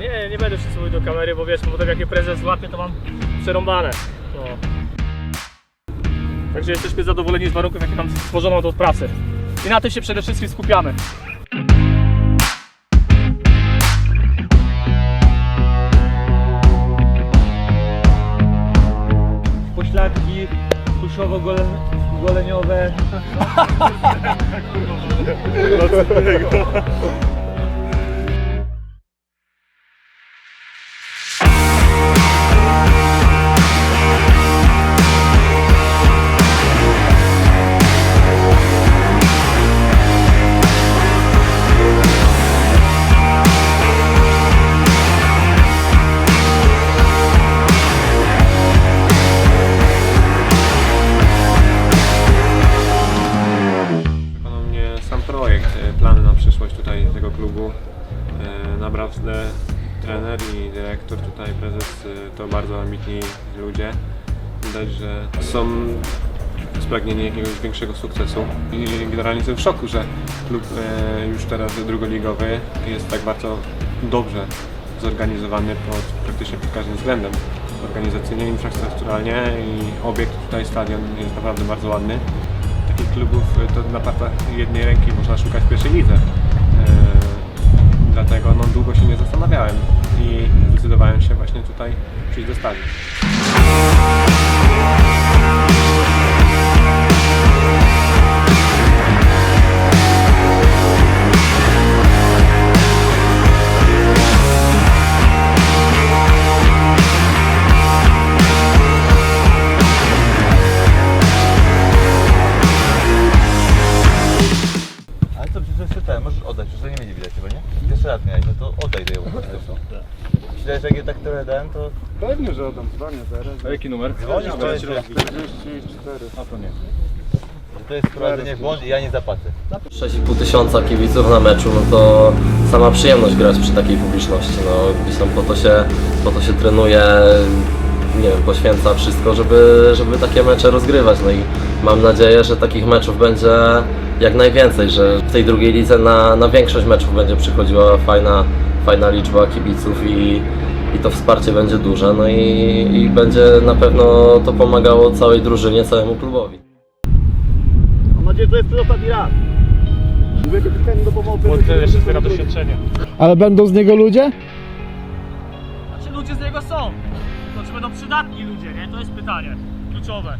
Nie, nie będę się mówił do kamery, bo wiesz, potem jak je prezes złapie, to mam przerąbane. No. Także jesteśmy zadowoleni z warunków, jakie tam stworzono do pracy. I na tym się przede wszystkim skupiamy. Pośladki tuszowo-goleniowe. Przekonał plany na przyszłość tutaj tego klubu. E, Naprawdę trener i dyrektor, tutaj prezes e, to bardzo ambitni ludzie. Widać, że są spragnieni jakiegoś większego sukcesu i generalnie jestem w szoku, że klub e, już teraz drugoligowy jest tak bardzo dobrze zorganizowany pod, praktycznie pod każdym względem. Organizacyjnie, infrastrukturalnie i obiekt tutaj, stadion jest naprawdę bardzo ładny takich klubów y, to na partach jednej ręki można szukać pierwszej lidze. Yy, Dlatego no, długo się nie zastanawiałem i zdecydowałem się właśnie tutaj przyjść do stadion. To jeszcze ten, możesz oddać, przecież to nie będzie widać chyba, nie? Pierwszy raz miałeś, no to oddaj to ją. Myślę, że jak je tak trochę dałem, to Pewnie, że oddam dzwonię zaraz. A jaki numer? dzwonisz, to jest, że 44. A to nie. to jest wprowadzenie w błąd i ja nie zapłacę. 6,5 tysiąca kibiców na meczu, no to sama przyjemność grać przy takiej publiczności. No, gdzieś tam po to się, po to się trenuje, nie wiem, poświęca wszystko, żeby, żeby takie mecze rozgrywać. No i mam nadzieję, że takich meczów będzie jak najwięcej, że w tej drugiej lidze na, na większość meczów będzie przychodziła fajna, fajna liczba kibiców i, i to wsparcie będzie duże. No i, i będzie na pewno to pomagało całej drużynie, całemu klubowi. Mam nadzieję, że to jest ostatni raz. Bo jeszcze zbiera doświadczenie. Ale będą z niego ludzie? Znaczy ludzie z niego są. To czy będą przydatni ludzie, nie? To jest pytanie kluczowe.